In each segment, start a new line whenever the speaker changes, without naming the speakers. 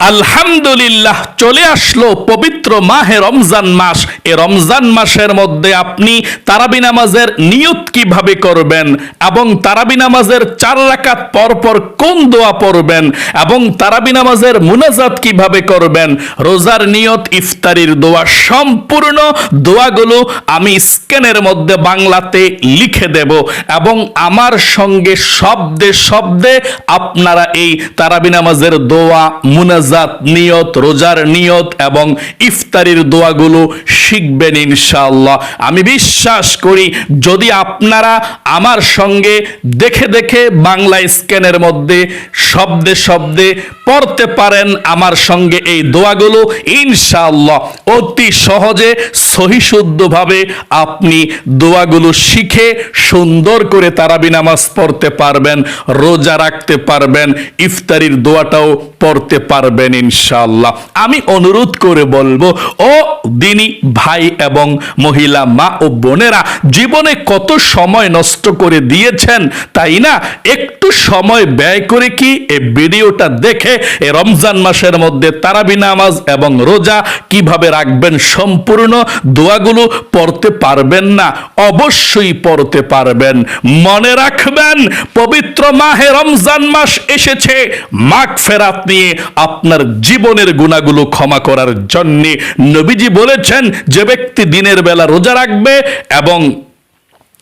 আলহামদুলিল্লাহ, চলে আসলো পবিত্র মাহে রমজান মাস। এ রমজান মাসের মধ্যে আপনি তারাবি নামাজের নিয়ত কীভাবে করবেন এবং তারাবি নামাজের চার রাকাত পর পর কোন দোয়া পড়বেন এবং তারাবি নামাজের মুনাজাত কীভাবে করবেন, রোজার নিয়ত, ইফতারির দোয়া সম্পূর্ণ দোয়াগুলো আমি স্ক্যানের মধ্যে বাংলাতে লিখে দেব এবং আমার সঙ্গে শব্দে শব্দে আপনারা এই তারাবি নামাজের দোয়া মুনাজাত নিয়ত, রোজার নিয়ত এবং ইফতারির দোয়াগুলো শিখবেন ইনশাআল্লাহ। আমি বিশ্বাস করি, যদি আপনারা আমার সঙ্গে দেখে দেখে বাংলা স্ক্যানের মধ্যে শব্দে শব্দে পড়তে পারেন আমার সঙ্গে এই দোয়াগুলো, ইনশাআল্লাহ অতি সহজে সহিশুদ্ধভাবে আপনি দোয়াগুলো শিখে সুন্দর করে তারাবি নামাজ পড়তে পারবেন, রোজা রাখতে পারবেন, ইফতারির দোয়াটাও পড়তে পারবেন। ইনশাআল্লাহ। আমি অনুরোধ করে বলব, ও দিনী ভাই এবং মহিলা মা ও বোনেরা, জীবনে কত সময় নষ্ট করে দিয়েছেন, তাই না? একটু সময় ব্যয় করে কি এই ভিডিওটা দেখে এ রমজান মাসের মধ্যে তারাবি নামাজ এবং রোজা কীভাবে রাখবেন সম্পূর্ণ দোয়াগুলো পড়তে পারবেন না? অবশ্যই পড়তে পারবেন। মনে রাখবেন, পবিত্র মাহে রমজান মাস এসেছে মাগ ফেরাত নিয়ে আপনার জীবনের গুণাগুলো ক্ষমা করার জন্যে নবীজি বলেছেন যে ব্যক্তি দিনের বেলা রোজা রাখবে এবং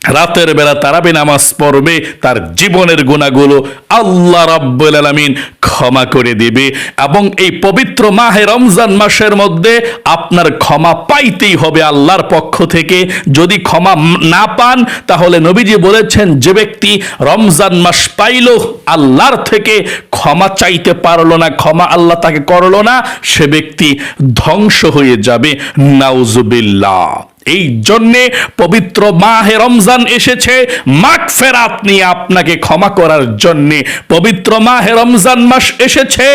রাতের বেলা তারাবি নামাজ পড়বে, তার জীবনের গুণাগুলো আল্লাহ রাব্বুল আলামিন ক্ষমা করে দিবে। এবং এই পবিত্র মাহে রমজান মাসের মধ্যে আপনার ক্ষমা পাইতেই হবে আল্লাহর পক্ষ থেকে। যদি ক্ষমা না পান, তাহলে নবীজি বলেছেন, যে ব্যক্তি রমজান মাস পাইল, আল্লাহর থেকে ক্ষমা চাইতে পারল না, ক্ষমা আল্লাহ তাকে করল না, সে ব্যক্তি ধ্বংস হয়ে যাবে। নাউজুবিল্লাহ। এই জন্যে পবিত্র মাহে রমজান এসেছে। মাগ ফেরাত নিয়ে আপনাকে ক্ষমা করার জন্যে পবিত্র মাহে রমজান মাস এসেছে।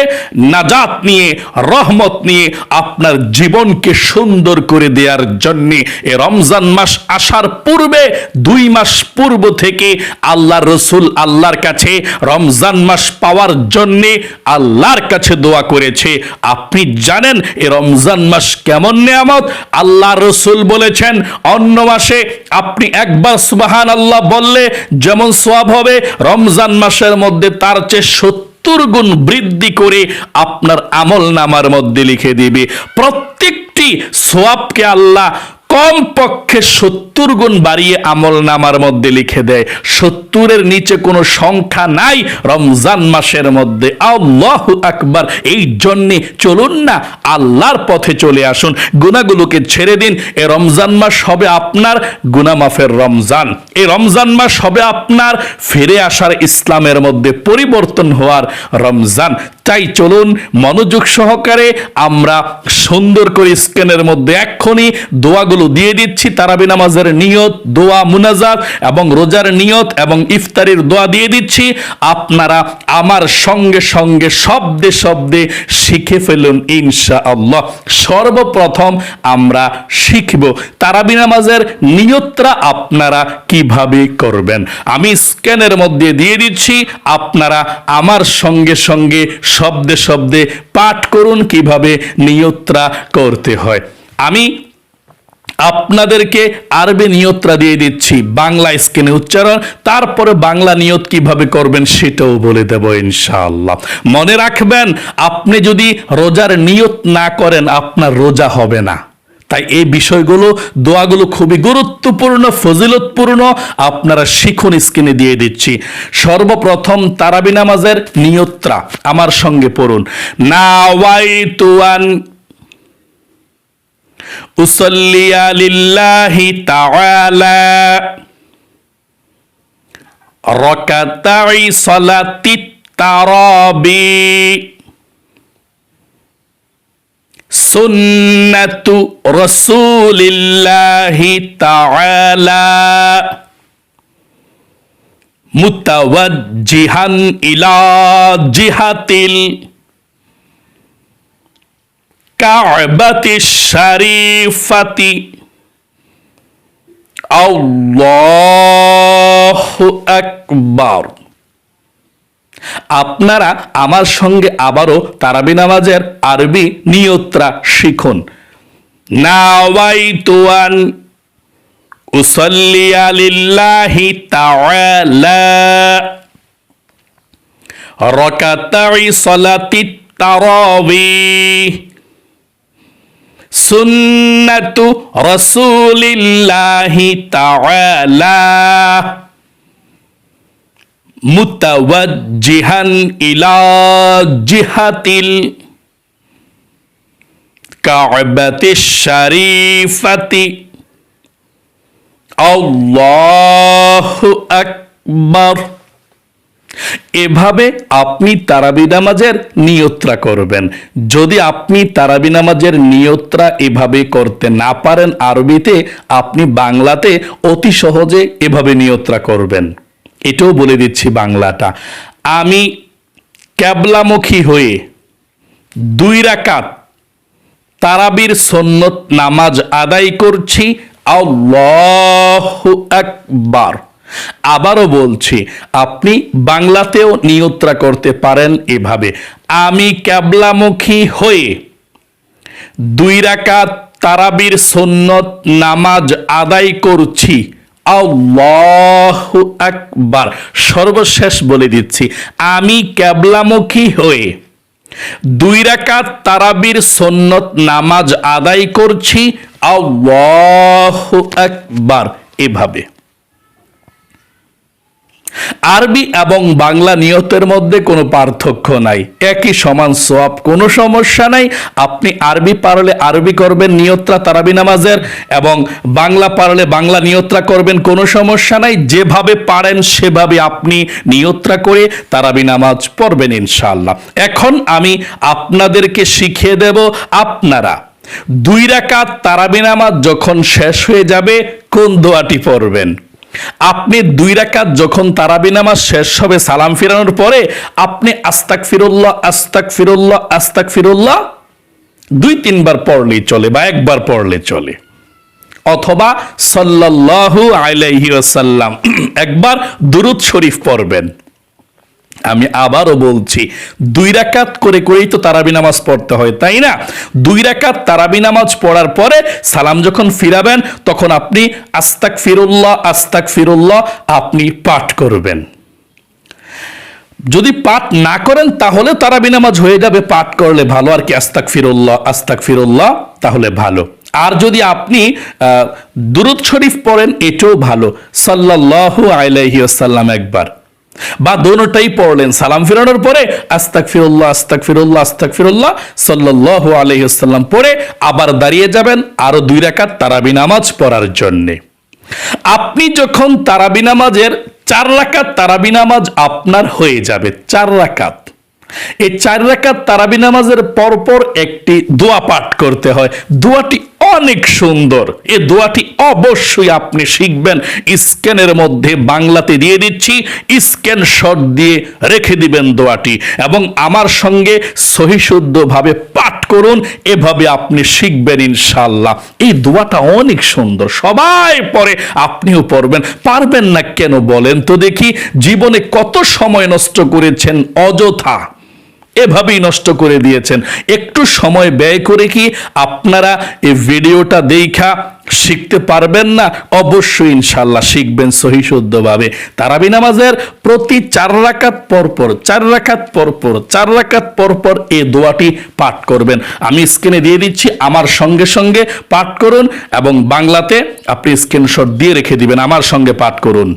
নাজাত নিয়ে, রহমত নিয়ে আপনার জীবনকে সুন্দর করে দেওয়ার জন্যে এ রমজান মাস আসার পূর্বে দুই মাস পূর্ব থেকে আল্লাহ রসুল আল্লাহর কাছে রমজান মাস পাওয়ার জন্যে আল্লাহর কাছে দোয়া করেছে। আপনি জানেন এ রমজান মাস কেমন নেয়ামত? আল্লাহ রসুল বলেছেন, অন্য মাসে আপনি একবার সুবাহান আল্লাহ বললে যেমন সোয়াব হবে, রমজান মাসের মধ্যে তার চেয়ে সত্তর গুণ বৃদ্ধি করে আপনার আমল নামার মধ্যে লিখে দিবে। প্রত্যেকটি সোয়াবকে আল্লাহ কম পক্ষে সত্তর গুণ বাড়িয়ে আমল নামার মধ্যে লিখে দেয়, সত্তরের নিচে কোনো সংখ্যা নাই রমজান মাসের মধ্যে। আল্লাহ আকবার, এই জন্যে চলুন না আল্লাহর পথে চলে আসুন। গুণাগুলোকে ছেড়ে দিন, এ রমজান মাস হবে আপনার গুনামাফের রমজান। এই রমজান মাস হবে আপনার ফিরে আসার ইসলামের মধ্যে পরিবর্তন হওয়ার রমজান। তাই চলুন মনোযোগ সহকারে আমরা সুন্দর করে স্ক্যানের মধ্যে এক্ষুনি দোয়াগুলো দিয়ে দিচ্ছি, তারাবি নামাজের নিয়ত, দোয়া মুনাজাত এবং রোজার নিয়ত এবং ইফতারির দোয়া দিয়ে দিচ্ছি। আপনারা আমার সঙ্গে সঙ্গে শব্দে শব্দে শিখে ফেলুন ইনশা আল্লাহ সর্বপ্রথম আমরা শিখব তারাবি নামাজের নিয়তরা আপনারা কীভাবে করবেন। আমি স্ক্যানের মধ্যে দিয়ে দিচ্ছি, আপনারা আমার সঙ্গে সঙ্গে শব্দে শব্দে পাঠ করুন কীভাবে নিয়ত্রা করতে হয়। আমি আপনাদেরকে আরবি নিয়ত্রা দিয়ে দিচ্ছি, বাংলা স্ক্রিনে উচ্চারণ, তারপরে বাংলা নিয়ত কীভাবে করবেন সেটাও বলে দেব ইনশাআল্লাহ। মনে রাখবেন, আপনি যদি রোজার নিয়ত না করেন, আপনার রোজা হবে না। তাই এই বিষয়গুলো, দোয়াগুলো খুবই গুরুত্বপূর্ণ, ফজিলতপূর্ণ। আপনারা শিখুন স্ক্রিনে দিয়ে দিচ্ছি। সর্বপ্রথম তারাবি নামাজের নিয়ত্রা আমার সঙ্গে পড়ুন। নাওয়াইতুয়ান উসল্লিয়া লিল্লাহি তাআলা রাকাতাই সালাতি তারাবি। সুন্নাতু রাসূলিল্লাহি তাআলা। মুতাওয়াজ্জিহান ইলা জিহাতিল কাবাতি শরীফাতি। আল্লাহু আকবার। আপনারা আমার সঙ্গে আবারও তারাবি নামাজের আরবি নিয়ত্রা শিখুন। সুন্নাতু রাসূলিল্লাহি তাআলা। মুতাওয়াজ্জিহান ইলা জিহাতিল কাবাতিশ শরীফাতি। আল্লাহু আকবার। এভাবে আপনি তারাবি নামাজের নিয়ত্রা করবেন। যদি আপনি তারাবি নামাজের নিয়ত্রা এভাবে করতে না পারেন আরবিতে, আপনি বাংলাতে অতি সহজে এভাবে নিয়ত্রা করবেন। এটাও বলে দিচ্ছি বাংলাটা। আমি ক্যাবলামুখী হয়ে দুই রাকাত তারাবির সন্নত নামাজ আদায় করছি। আকবার। আবারও বলছি, আপনি বাংলাতেও নিয়ত্রা করতে পারেন এভাবে। আমি ক্যাবলামুখী হয়ে দুই রাকাত তারাবির সন্নত নামাজ আদায় করছি। আল্লাহু আকবার। সর্বশেষ বলে দিচ্ছি, আমি ক্যাবলামুখী হয়ে দুই রাকাত তারাবির সন্নত নামাজ আদায় করছি, আল্লাহু আকবার। এভাবে। আরবি এবং বাংলা নিয়তের মধ্যে কোনো পার্থক্য নাই। একই সমান সোয়াব কোনো সমস্যা নাই। আপনি আরবি পারলে আরবি করবেন নিয়ত্রা তারাবি নামাজের এবং বাংলা পারলে বাংলা নিয়ত্রা করবেন, কোনো সমস্যা নাই। যেভাবে পারেন সেভাবে আপনি নিয়ত্রা করে তারাবি নামাজ পড়বেন ইনশাআল্লাহ। এখন আমি আপনাদেরকে শিখিয়ে দেব আপনারা দুই রাকাত তারাবি নামাজ যখন শেষ হয়ে যাবে কোন দোয়াটি পড়বেন? আপনি দুই রাকাত যখন তারাবি নামাজ শেষ হবে, সালাম ফিরানোর পরে আপনি আস্তাক ফিরুল্লাহ আস্তাক ফিরুল্লাহ আস্তাক ফিরুল্লাহ দুই তিনবার পড়লেই চলে বা একবার পড়লে চলে। অথবা সাল্লাল্লাহু আলাইহি ওয়াসাল্লাম একবার দুরুদ শরীফ পড়বেন। আমি আবারও বলছি, দুই রাকাত করে করেই তো তারাবি নামাজ পড়তে হয়, তাই না? দুই রাকাত তারাবি নামাজ পড়ার পরে সালাম যখন ফিরাবেন, তখন আপনি আস্তাক ফিরুল্লাহ আস্তাক ফিরুল্লাহ আপনি পাঠ করবেন। যদি পাঠ না করেন, তাহলে তারাবি নামাজ হয়ে যাবে, পাঠ করলে ভালো। আর কি আস্তাক ফিরুল্লাহ আস্তাক ফিরুল্লাহ তাহলে ভালো। আর যদি আপনি দুরুদ শরীফ পড়েন, এটাও ভালো। সাল্লাল্লাহু আলাইহি ওয়াসাল্লাম একবার। বা দোনোটাই পড়লেন সালাম ফিরানোর পরে আস্তাক ফিরুল্লাহ আস্তাক ফিরুল্লাহ আস্তাক ফিরুল্লাহ সাল্লাল্লাহু আলাইহি ওয়াসাল্লাম পড়ে আবার দাঁড়িয়ে যাবেন আরও দুই রাকাত তারাবি নামাজ পড়ার জন্যে। আপনি যখন তারাবি নামাজের চার রাকাত তারাবি নামাজ আপনার হয়ে যাবে, চার রাকাত। এই চার রাকাত তারাবি নামাজের পরপর একটি দোয়া পাঠ করতে হয়। দোয়াটি অনেক সুন্দর। এ দোয়াটি অবশ্যই আপনি শিখবেন। স্ক্যানের মধ্যে বাংলাতে দিয়ে দিচ্ছি, স্ক্যান শট দিয়ে রেখে দিবেন দোয়াটি। এবং আমার সঙ্গে সহিশুদ্ধভাবে পাঠ করুন, এভাবে আপনি শিখবেন ইনশাল্লাহ এই দোয়াটা অনেক সুন্দর। সবাই পরে আপনিও পড়বেন। পারবেন না কেন বলেন তো দেখি, জীবনে কত সময় নষ্ট করেছেন অযথা? এভাবেই নষ্ট করে দিয়েছেন। একটু সময় ব্যয় করে কি আপনারা এই ভিডিওটা দেখা শিখতে পারবেন না? অবশ্যই ইনশাল্লাহ শিখবেন সহি শুদ্ধভাবে তারাবি নামাজের প্রতি চার রাকাত পরপর চার রাকাত পরপর চার রাকাত পরপর এই দোয়াটি পাঠ করবেন। আমি স্ক্রিনে দিয়ে দিচ্ছি, আমার সঙ্গে সঙ্গে পাঠ করুন এবং বাংলাতে আপনি স্ক্রিনশট দিয়ে রেখে দিবেন, আমার সঙ্গে পাঠ করুন।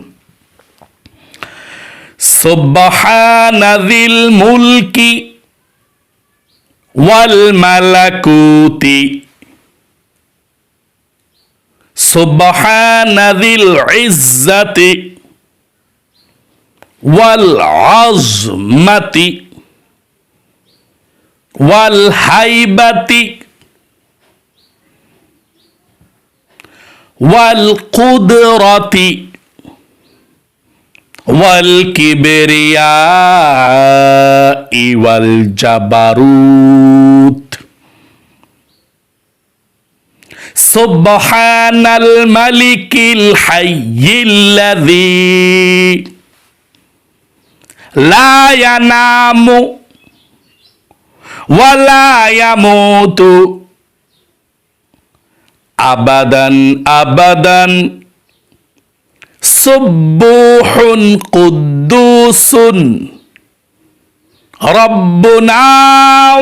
সুবহানাযিল মুলকি ওয়াল মালাকুতি সুবহানাযিল ইজ্জাতি ওয়াল আযমাতি ওয়াল হাইবাতি ওয়াল কুদরতি والكبرياء والجبروت سبحان الملك الحي الذي لا ينام ولا يموت أبدا أبدا সুব্বুহুন কুদ্দুসুন। রব্বুনা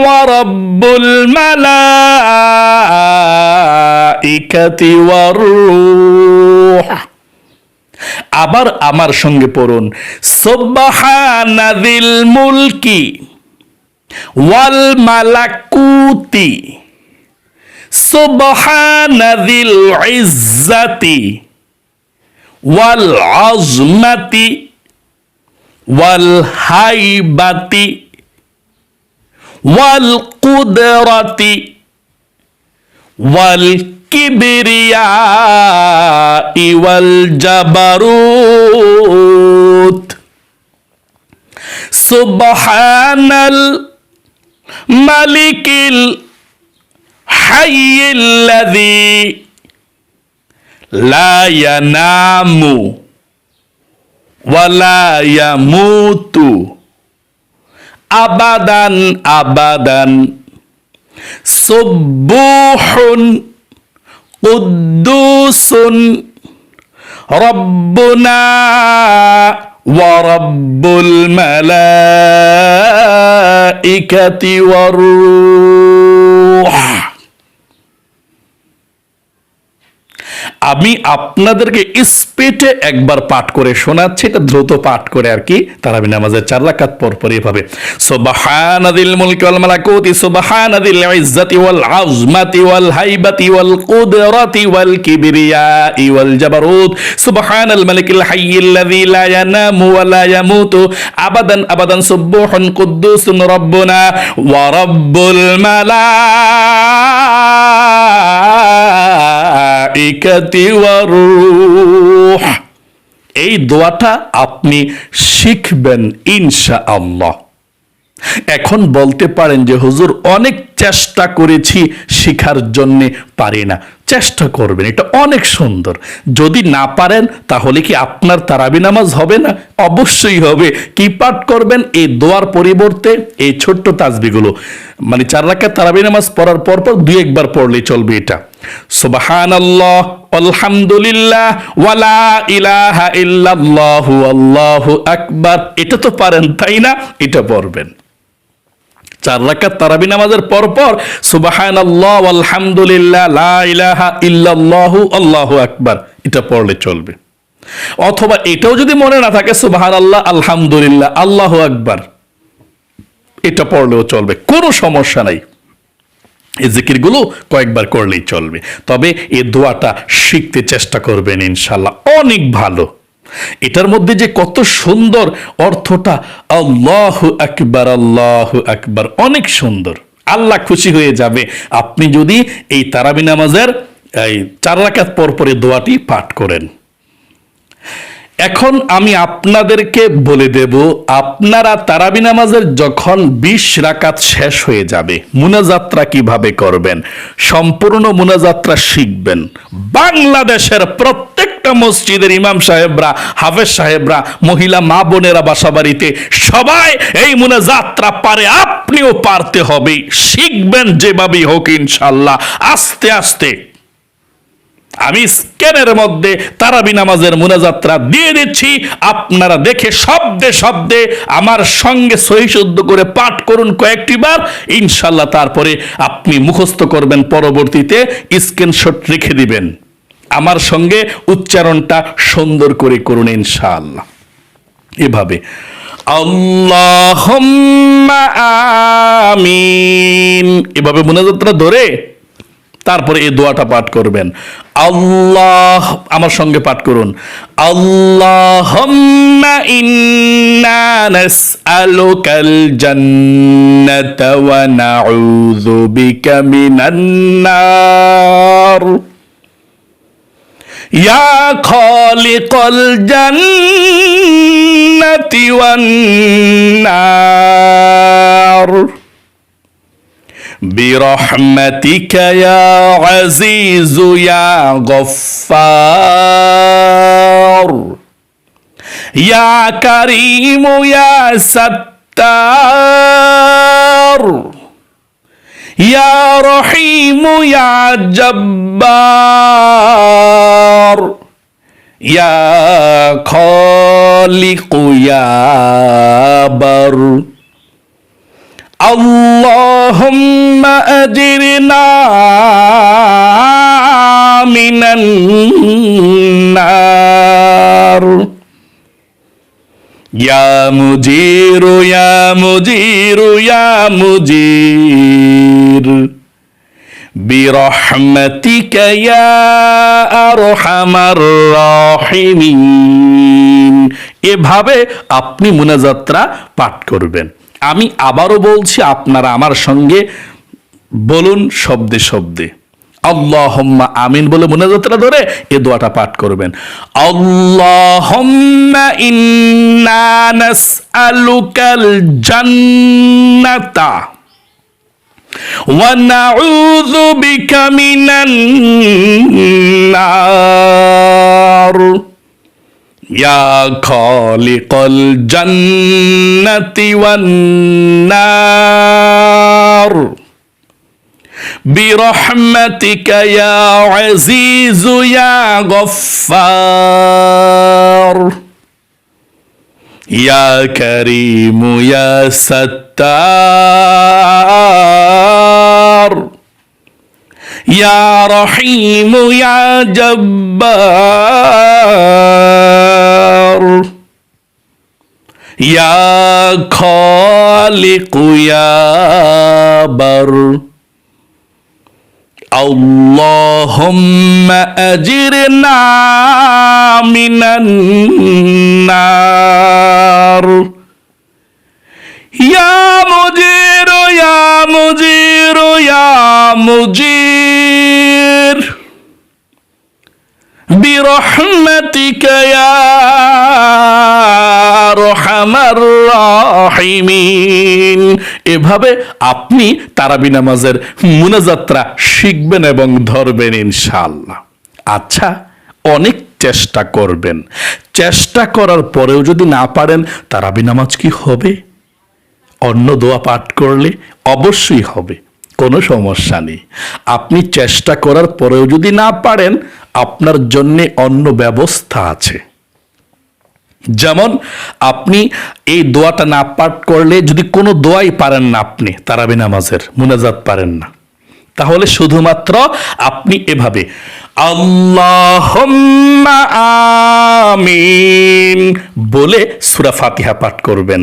ওয়া রব্বুল মালাইকাতি ওয়ার রূহ। আবার আমার সঙ্গে পড়ুন। সুবহানাদিল মুলকি ওয়াল মালাকুতি। সুবহানাদিল ইজ্জাতি। والعظمتي والهيبتي والقدرتي والكبرياء والجبروت. سبحان الملك الحي الذي لا ينام ولا يموت أبدا أبدا سبوح قدوس ربنا ورب الملائكة والروح আমি আপনাদেরকে স্পিডে একবার পাঠ করে শোনাচ্ছে, এটা দ্রুত পাঠ করে আর কি তারাবি নামাজের চার রাকাত পর পর এভাবে। সুবহানাদিল মুলকি ওয়াল মালাকুতি, সুবহানাদিল ইজ্জাতি ওয়াল আজমাতি ওয়াল হাইবাতি ওয়াল কুদরাতি ওয়াল কিবরিয়াই ওয়াল জাবারুত। সুবহানাল মালিকিল হাইয়্যিল্লাযী লা ইয়ানামু ওয়া লা ইয়ামুতু। আবাদান আবাদান, সুবহুন কুদ্দুসুন রাব্বুনা ওয়া রাব্বুল মালাইকাতি ওয়ার রূহ। এই দোয়াটা আপনি শিখবেন, ইনশাআল্লাহ। এখন বলতে পারেন যে, হুজুর, অনেক চেষ্টা করেছি শিখার জন্যে, পারি না। চেষ্টা করবেন, এটা অনেক সুন্দর। যদি না পারেন, তাহলে কি আপনার তারাবি নামাজ হবে না? অবশ্যই হবে। কি পাঠ করবেন? এই দোয়ার পরিবর্তে এই ছোট্ট তাজবিগুলো। মানে চার রাখা তারাবি নামাজ পড়ার পর পর দুই একবার পড়লেই চলবে এটা। সুবাহান আল্লাহ আলহামদুলিল্লাহ এটা তো পারেন, তাই না? এটা পড়বেন। চার রাকাত তারাবি নামাজের পর পর সুবাহান আল্লাহ আলহামদুলিল্লাহ লা ইলাহা ইল্লাল্লাহু, আল্লাহু আকবার। এটা পড়লে চলবে। অথবা এটাও যদি মনে না থাকে সুবাহান আল্লাহ আলহামদুলিল্লাহ, আল্লাহু আকবার। এটা পড়লেও চলবে। কোনো সমস্যা নাই। এই জিকিরগুলো কয়েকবার করলেই চলবে। তবে এই দোয়াটা শিখতে চেষ্টা করবেন ইনশাল্লাহ অনেক ভালো। এটার মধ্যে যে কত সুন্দর অর্থটা, আল্লাহ আকবার আল্লাহ আকবার, অনেক সুন্দর। আল্লাহ খুশি হয়ে যাবে। আপনি যদি এই তারাবি নামাজের এই চার রাকাত পর পরে দোয়াটি পাঠ করেন। এখন আমি আপনাদেরকে বলে দেব, আপনারা তারাবি নামাজের যখন বিশ রাকাত শেষ হয়ে যাবে মুনাযাত্রা কীভাবে করবেন? সম্পূর্ণ মুনাযাত্রা শিখবেন। বাংলাদেশের প্রত্যেকটা মসজিদের ইমাম সাহেবরা, হাফেজ সাহেবরা, মহিলা মা বোনেরা বাসা বাড়িতে সবাই এই মুনাযাত্রা পারে, আপনিও পারতে হবে শিখবেন যেভাবেই হোক ইনশাল্লাহ। আস্তে আস্তে আমি স্ক্যানের মধ্যে তারাবি নামাজের মুনাযাত্রা দিয়ে দিচ্ছি। আপনারা দেখে শব্দে শব্দে আমার সঙ্গে সহিশুদ্ধ করে পাঠ করুন কয়েকটি বার। ইনশাল্লাহ তারপরে আপনি মুখস্থ করবেন, পরবর্তীতে স্ক্রিনশট রেখে দিবেন। আমার সঙ্গে উচ্চারণটা সুন্দর করে করুন ইনশাআল্লাহ। এভাবে। আল্লাহ আমিন। এভাবে মুনাযাত্রা ধরে তারপরে এই দোয়াটা পাঠ করবেন আল্লাহ আমার সঙ্গে পাঠ করুন আল্লাহুম্মা ইন্না নাসআলুকাল জান্নাতা ওয়া নাউযু বিকা মিনান নার يا خالق الجنة والنار برحمتك يا عزيز يا غفار. يا كريم يا ستار. يا رحيم يا جبار. يا خالق يا بر. اللهم أجرنا من النار يا مجير يا مجير يا مجير برحمتك يا أرحم الراحمين এভাবে আপনি মুনাজাত্রা পাঠ করবেন আমি আবারও বলছি, আপনারা আমার সঙ্গে বলুন শব্দে শব্দে। আল্লাহম্মা আমিন বলে মনে মোনাজাতটা ধরে এ দোয়াটা পাঠ করবেন। আল্লাহম্মা ইন্না নাসআলুকাল জান্নাতা ওয়া নাউযু বিকা মিনান নার। يا خالق الجنة والنار برحمتك يا عزيز يا غفار يا كريم يا ستار. يا رحيم يا جبار. يا خالق يا بر. اللهم أجرنا من النار. يا مجير يا مجير يا مجير. برحمتك يا أرحم الراحمين এভাবে আপনি তারাবি নামাজের মুনাজাত্রা শিখবেন এবং ধরবেন ইনশাআল্লাহ আচ্ছা অনেক চেষ্টা করবেন চেষ্টা করার পরেও যদি না পারেন তারাবি নামাজ কি হবে অন্য দোয়া পাঠ করলে অবশ্যই হবে কোনো সমস্যা নেই। আপনি চেষ্টা করার পরেও যদি না পারেন, আপনার জন্যে অন্য ব্যবস্থা আছে। যেমন আপনি এই দোয়াটা না পাঠ করলে যদি কোনো দোয়াই পারেন না আপনি, তারাবি নামাজের, মুনাজাত পারেন না। তাহলে শুধুমাত্র আপনি এভাবে আল্লাহ বলে সুরা ফাতিহা পাঠ করবেন।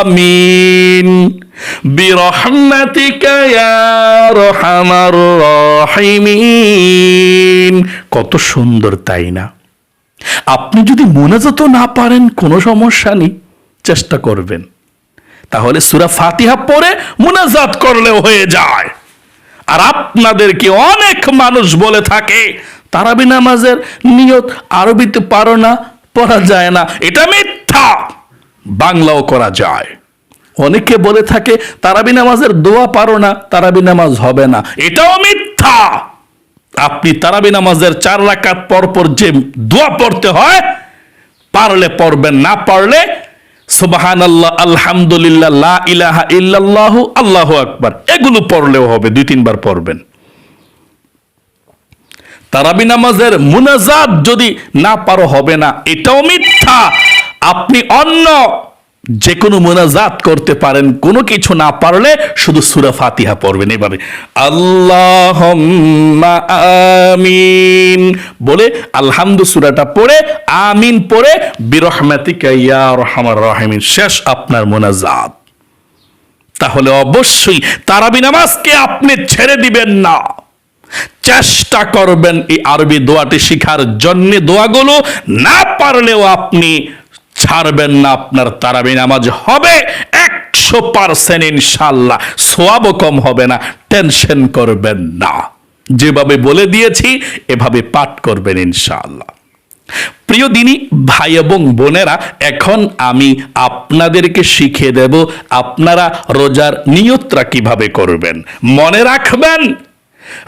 আমিন ইয়া রহমার রহিমিন কত সুন্দর তাই না? আপনি যদি মোনাজাতও না পারেন, কোনো সমস্যা নেই, চেষ্টা করবেন। তাহলে সুরা ফাতিহা পরে মোনাজাত করলেও হয়ে যায়। আর আপনাদেরকে অনেক মানুষ বলে থাকে, তারাবি নামাজের নিয়ত আরবিতে পারো না, পড়া যায় না, এটা মিথ্যা। বাংলাও করা যায়। অনেকে বলে থাকে, তারাবি নামাজের দোয়া পারো না, তারাবি নামাজ হবে না। এটাও মিথ্যা। আপনি তারাবি নামাজের চার রাকাত পর পর যে দোয়া পড়তে হয়, পারলে পড়বেন, না পারলে সুবাহান আল্লাহ আলহামদুলিল্লাহ, লা ইলাহা ইল্লাল্লাহ, আল্লাহু আকবার। এগুলো পড়লেও হবে, দুই তিনবার পড়বেন। তারাবি নামাজের মুনাজাত যদি না পারো হবে না, এটাও মিথ্যা। আপনি অন্য যে কোনো মোনাজাত করতে পারেন, কোনো কিছু না পারলে শুধু সুরা ফাতিহা পড়বেন এভাবে। আল্লাহ আমিন। বলে আলহামদু সুরাটা পড়ে, আমিন পড়ে, বিরহমাতিকা ইয়া রহমান রহিমিন। শেষ আপনার মোনাজাত। তাহলে অবশ্যই তারাবি নামাজকে আপনি ছেড়ে দিবেন না। চেষ্টা করবেন এই আরবি দোয়াটি শিখার জন্য দোয়াগুলো না পারলেও আপনি ছাড়বেন না, আপনার তারাবি নামাজ হবে একশো পার্সেন্ট ইনশাল্লাহ সোয়াবও কম হবে না, টেনশন করবেন না। যেভাবে বলে দিয়েছি, এভাবে পাঠ করবেন ইনশাআল্লাহ। প্রিয় দিনী, ভাই এবং বোনেরা, এখন আমি আপনাদেরকে শিখিয়ে দেব আপনারা রোজার নিয়তটা কীভাবে করবেন। মনে রাখবেন,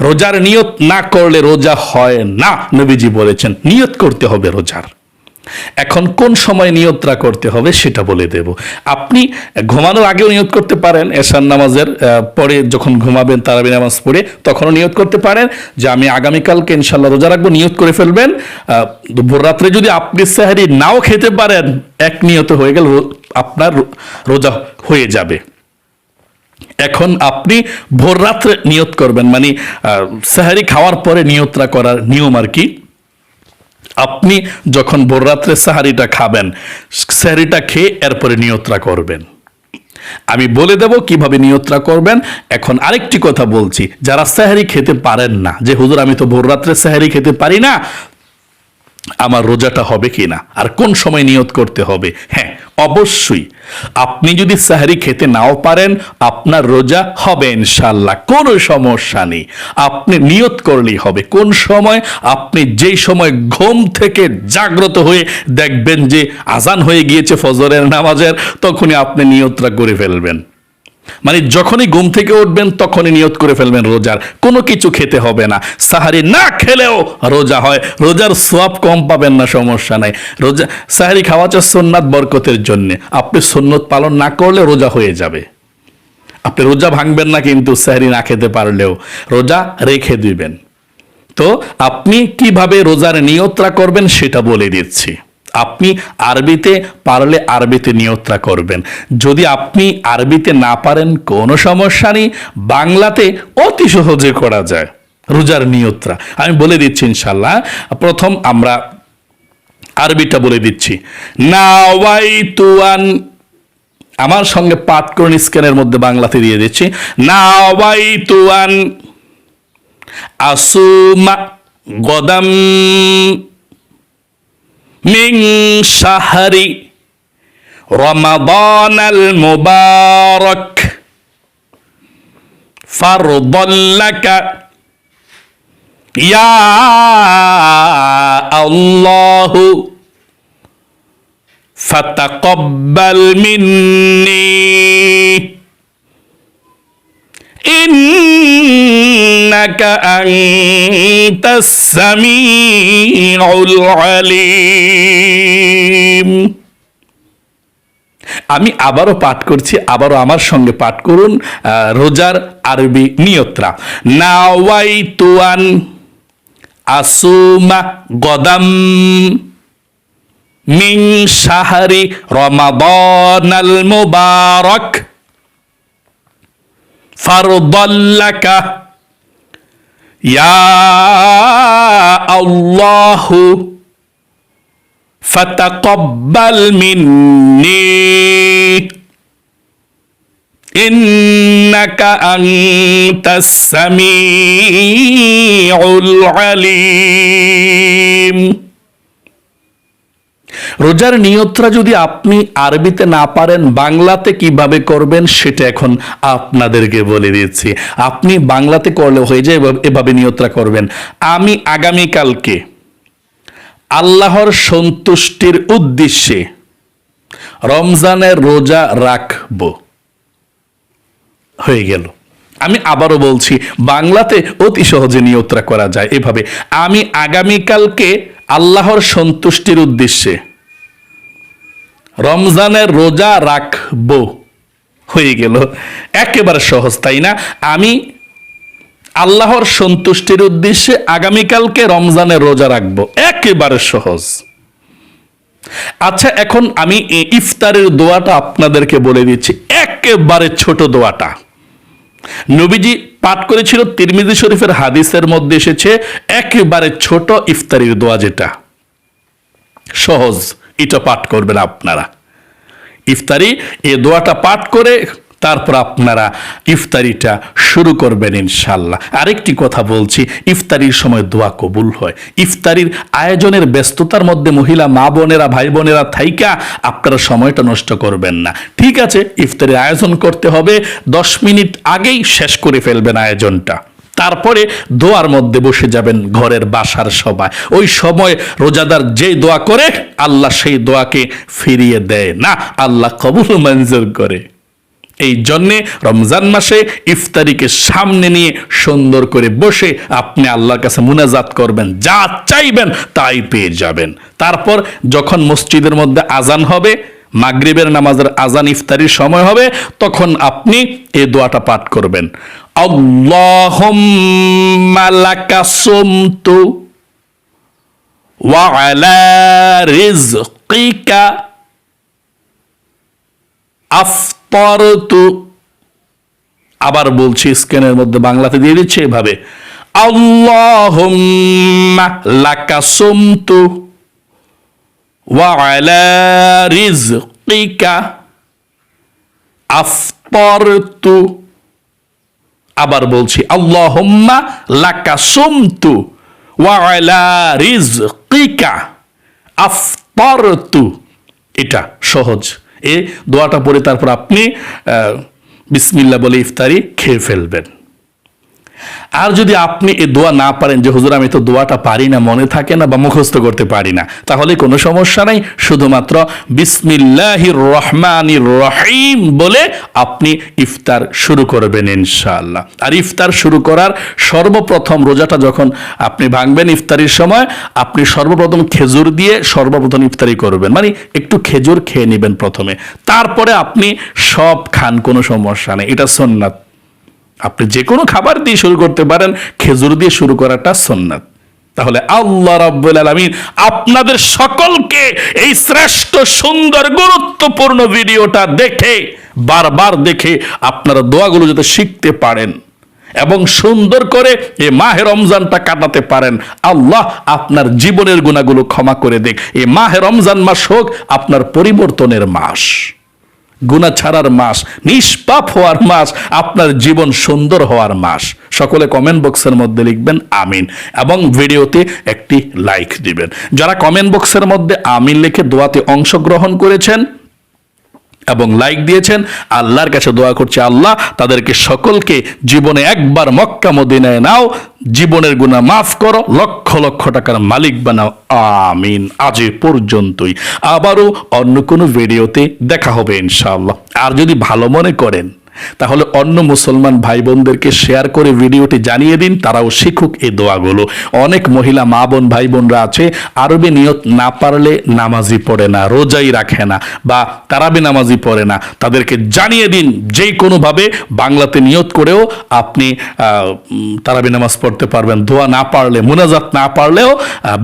রোজার নিয়ত না করলে রোজা হয় না, নবীজি বলেছেন, নিয়ত করতে হবে রোজার। এখন কোন সময় নিয়তটা করতে হবে সেটা বলে দেব। আপনি ঘুমানোর আগেও নিয়ত করতে পারেন এশান নামাজের পরে যখন ঘুমাবেন, তারাবি নামাজ পড়ে তখনও নিয়ত করতে পারেন যে আমি আগামীকালকে ইনশাল্লাহ রোজা রাখব, নিয়ত করে ফেলবেন। ভোর রাত্রে যদি আপনি সাহারি নাও খেতে পারেন, এক নিয়ত হয়ে গেল, আপনার রোজা হয়ে যাবে। এখন আপনি ভোর রাত্রে নিয়ত করবেন মানে সাহারি খাওয়ার পরে নিয়তরা করার নিয়ম আর কি? আপনি যখন ভোররাত্রে সাহারিটা খাবেন, সাহারিটা খেয়ে এরপরে নিয়ত্রা করবেন। আমি বলে দেব কীভাবে নিয়ত্রা করবেন। এখন আরেকটি কথা বলছি, যারা স্যাহারি খেতে পারেন না, যে হুজুর আমি তো ভোররাত্রে স্যাহারি খেতে পারি না আমার রোজাটা হবে কি না আর কোন সময় নিয়ত করতে হবে? হ্যাঁ অবশ্যই। আপনি যদি সাহারি খেতে নাও পারেন, আপনার রোজা হবে ইনশাল্লাহ কোনো সমস্যা নেই। আপনি নিয়ত করলেই হবে। কোন সময়? আপনি যেই সময় ঘুম থেকে জাগ্রত হয়ে দেখবেন যে আজান হয়ে গিয়েছে ফজরের নামাজের, তখনই আপনি নিয়তটা করে ফেলবেন। মানে যখনই ঘুম থেকে উঠবেন, তখনই নিয়ত করে ফেলবেন রোজার। কোনো কিছু খেতে হবে না। সাহারি না খেলেও রোজা হয়। রোজার সোয়াব কম পাবেন না, সমস্যা নাই। রোজা, সাহারি খাওয়া হচ্ছে সোননাথ বরকতের জন্যে। আপনি সুন্নত পালন না করলে রোজা হয়ে যাবে। আপনি রোজা ভাঙবেন না, কিন্তু সাহারি না খেতে পারলেও রোজা রেখে দিবেন। তো আপনি কীভাবে রোজার নিয়ত্রা করবেন, সেটা বলে দিচ্ছি। আপনি আরবিতে পারলে আরবিতে নিয়ত্রা করবেন। যদি আপনি আরবিতে না পারেন, কোনো সমস্যা নেই। বাংলাতে অতি সহজে করা যায়, রোজার নিয়ত্রা আমি বলে দিচ্ছি ইনশাল্লাহ প্রথম আমরা আরবিটা বলে দিচ্ছি। নাওয়াইতুয়ান আমার সঙ্গে পাঠ করুন স্ক্যানের মধ্যে বাংলাতে দিয়ে দিচ্ছি। নাওয়াইতুয়ান আসুমা গদাম من شهر رمضان المبارك. فرضا لك يا الله. فتقبل مني. إنك أنت السميع العليم আমি আবারও পাঠ করছি আবারও আমার সঙ্গে পাঠ করুন আহ, রোজার আরবি নিয়ত্রা নাওয়াই তুয়ান আসুমা গদাম মিং শাহরি রমাদান আল মুবারক ফারদাল্লাকা يا الله فتقبل مني. إنك أنت السميع العليم. রোজার নিয়ত্রা যদি আপনি আরবিতে না পারেন, বাংলাতে কীভাবে করবেন সেটা এখন আপনাদেরকে বলে দিচ্ছি। আপনি বাংলাতে করলে হয়ে যায়, এভাবে- নিয়ত্রা করবেন। আমি আগামীকালকে আল্লাহর সন্তুষ্টির উদ্দেশ্যে রমজানের রোজা রাখব। হয়ে গেল। আমি আবারও বলছি, বাংলাতে অতি সহজে নিয়ত্রা করা যায় এভাবে। আমি আগামীকালকে আল্লাহর সন্তুষ্টির উদ্দেশ্যে রমজানের রোজা রাখব। হয়ে গেল। একেবারে সহজ, তাই না? আমি আল্লাহর সন্তুষ্টির উদ্দেশ্যে আগামীকালকে রমজানের রোজা রাখব। একেবারে সহজ। আচ্ছা এখন আমি ইফতারের দোয়াটা আপনাদেরকে বলে দিচ্ছি। একেবারে ছোট দোয়াটা। নবীজি পাঠ করেছিল, তিরমিজি শরীফের হাদিসের মধ্যে এসেছে, একেবারে ছোট ইফতারির দোয়া যেটা। সহজ। এটা পাঠ করবেন আপনারা। ইফতারি এ দোয়াটা পাঠ করে তারপর আপনারা ইফতারিটা শুরু করবেন ইনশাল্লাহ আরেকটি কথা বলছি, ইফতারির সময় দোয়া কবুল হয়। ইফতারির আয়োজনের ব্যস্ততার মধ্যে মহিলা মা বোনেরা, ভাই বোনেরা থাইকা আপনারা সময়টা নষ্ট করবেন না। ঠিক আছে, ইফতারির আয়োজন করতে হবে, দশ মিনিট আগেই শেষ করে ফেলবেন আয়োজনটা। তারপরে দোয়ার মধ্যে বসে যাবেন ঘরের বাসার সবাই। ওই সময় রোজাদার যে দোয়া করে, আল্লাহ সেই দোয়াকে ফিরিয়ে দেয় না, আল্লাহ কবুল মঞ্জুর করে। এই জন্যে রমজান মাসে ইফতারিকে সামনে নিয়ে সুন্দর করে বসে আপনি আল্লাহর কাছে মুনাজাত করবেন, যা চাইবেন তাই পেয়ে যাবেন। তারপর যখন মসজিদের মধ্যে আজান হবে মাগরিবের নামাজের আজান ইফতারির সময় হবে, তখন আপনি এই দোয়াটা পাঠ করবেন। আবার বলছি, স্ক্রিনের মধ্যে বাংলাতে দিয়ে দিচ্ছে এভাবে। আল্লাহুম্মা লাকা আলা রিজকিকা আফতারতু আবার বলছি আল্লাহুম্মা লাকা সুমতু ওয়া আলা রিজকিকা আফতারতু। এটা সহজ। এ দোয়াটা পড়ে তারপর আপনি আহ, বিসমিল্লা বলে ইফতারি খেয়ে ফেলবেন। আর যদি আপনি এই দোয়া না পারেন যে, হুজুর, আমি তো দোয়াটা পারি না, মনে থাকে না বা মুখস্থ করতে পারি না, তাহলে কোনো সমস্যা নাই। শুধুমাত্র বিসমিল্লাহির রহমানির রহিম বলে আপনি ইফতার শুরু করবেন ইনশাআল্লাহ। আর ইফতার শুরু করার সর্বপ্রথম রোজাটা যখন আপনি ভাঙবেন ইফতারির সময়, আপনি সর্বপ্রথম খেজুর দিয়ে সর্বপ্রথম ইফতারি করবেন। মানে একটু খেজুর খেয়ে নেবেন প্রথমে। তারপরে আপনি সব খান, কোনো সমস্যা নেই। এটা সন্ন্যাত আপনি যে কোনো খাবার দিয়ে শুরু করতে পারেন, খেজুর দিয়ে শুরু করাটা সন্ন্যাত তাহলে আল্লাহ রাব্বুল আলামিন আপনাদের সকলকে এই শ্রেষ্ঠ, সুন্দর, গুরুত্বপূর্ণ ভিডিওটা দেখে, বারবার দেখে আপনারা দোয়াগুলো যাতে শিখতে পারেন এবং সুন্দর করে এ মাহে রমজানটা কাটাতে পারেন। আল্লাহ আপনার জীবনের গুণাগুলো ক্ষমা করে দেখ এ মাহে রমজান মাস হোক, আপনার পরিবর্তনের মাস। গুণা ছাড়ার মাস, নিষ্পাপ হওয়ার মাস, আপনার জীবন সুন্দর হওয়ার মাস। সকলে কমেন্ট বক্সের মধ্যে লিখবেন, আমিন। এবং ভিডিওতে একটি লাইক দিবেন। যারা কমেন্ট বক্সের মধ্যে আমিন লিখে দোয়াতে অংশগ্রহণ করেছেন এবং লাইক দিয়েছেন। আল্লাহর কাছে দোয়া করছে, আল্লাহ তাদেরকে সকলকে জীবনে একবার মক্কা মদিনায় নাও, জীবনের গুণা মাফ করো, লক্ষ লক্ষ টাকার মালিক বানাও। আমিন। আজ পর্যন্তই। আবারও অন্য কোনো ভিডিওতে দেখা হবে ইনশাআল্লাহ। আর যদি ভালো মনে করেন তাহলে অন্য মুসলমান ভাই বোনদেরকে শেয়ার করে ভিডিওটি জানিয়ে দিন, তারাও শিখুক এই দোয়াগুলো। অনেক মহিলা মা বোন ভাই বোনরা আছে, আরবি নিয়ত না পারলে নামাজি পড়ে না, রোজাই রাখে না বা তারাবি নামাজি পড়ে না। তাদেরকে জানিয়ে দিন যে কোনোভাবে বাংলাতে নিয়ত করেও আপনি তারাবি নামাজ পড়তে পারবেন। দোয়া না পারলে, মুনাজাত না পারলেও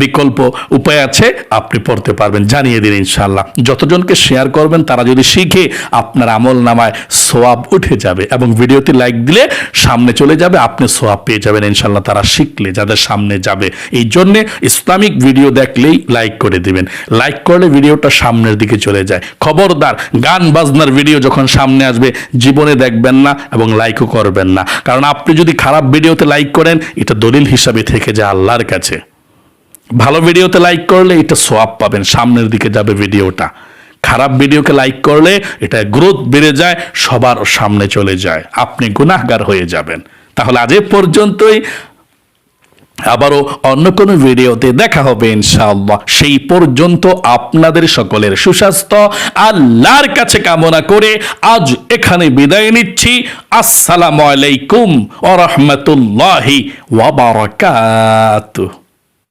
বিকল্প উপায় আছে, আপনি পড়তে পারবেন। জানিয়ে দিন ইনশাল্লাহ যতজনকে শেয়ার করবেন, তারা যদি শিখে আপনার আমল নামায় সোয়াব উঠে যাবে এবং ভিডিওতে লাইক দিলে সামনে চলে যাবে, আপনি সোয়াব পেয়ে যাবেন ইনশাল্লাহ তারা শিখলে যাদের সামনে যাবে। এই জন্যে ইসলামিক ভিডিও দেখলেই লাইক করে দিবেন। লাইক করলে ভিডিওটা সামনের দিকে চলে যায়। খবরদার, গান বাজনার ভিডিও যখন সামনে আসবে, জীবনে দেখবেন না এবং লাইকও করবেন না। কারণ আপনি যদি খারাপ ভিডিওতে লাইক করেন, এটা দলিল হিসাবে থেকে যায় আল্লাহর কাছে। ভালো ভিডিওতে লাইক করলে এটা সোয়াব পাবেন, সামনের দিকে যাবে ভিডিওটা খারাপ ভিডিওকে লাইক করলে এটা গ্রোথ বেড়ে যায়, সবার সামনে চলে যায়। আপনি গুনাহগার হয়ে যাবেন। তাহলে আজ পর্যন্তই। আবারও অন্য কোনো ভিডিওতে দেখা হবে ইনশাআল্লাহ। সেই পর্যন্ত আপনাদের সকলের সুস্বাস্থ্য, আল্লাহর কাছে কামনা করে আজ এখানে বিদায় নিচ্ছি। আসসালামু আলাইকুম ওয়া রাহমাতুল্লাহি ওয়া বারাকাতুহু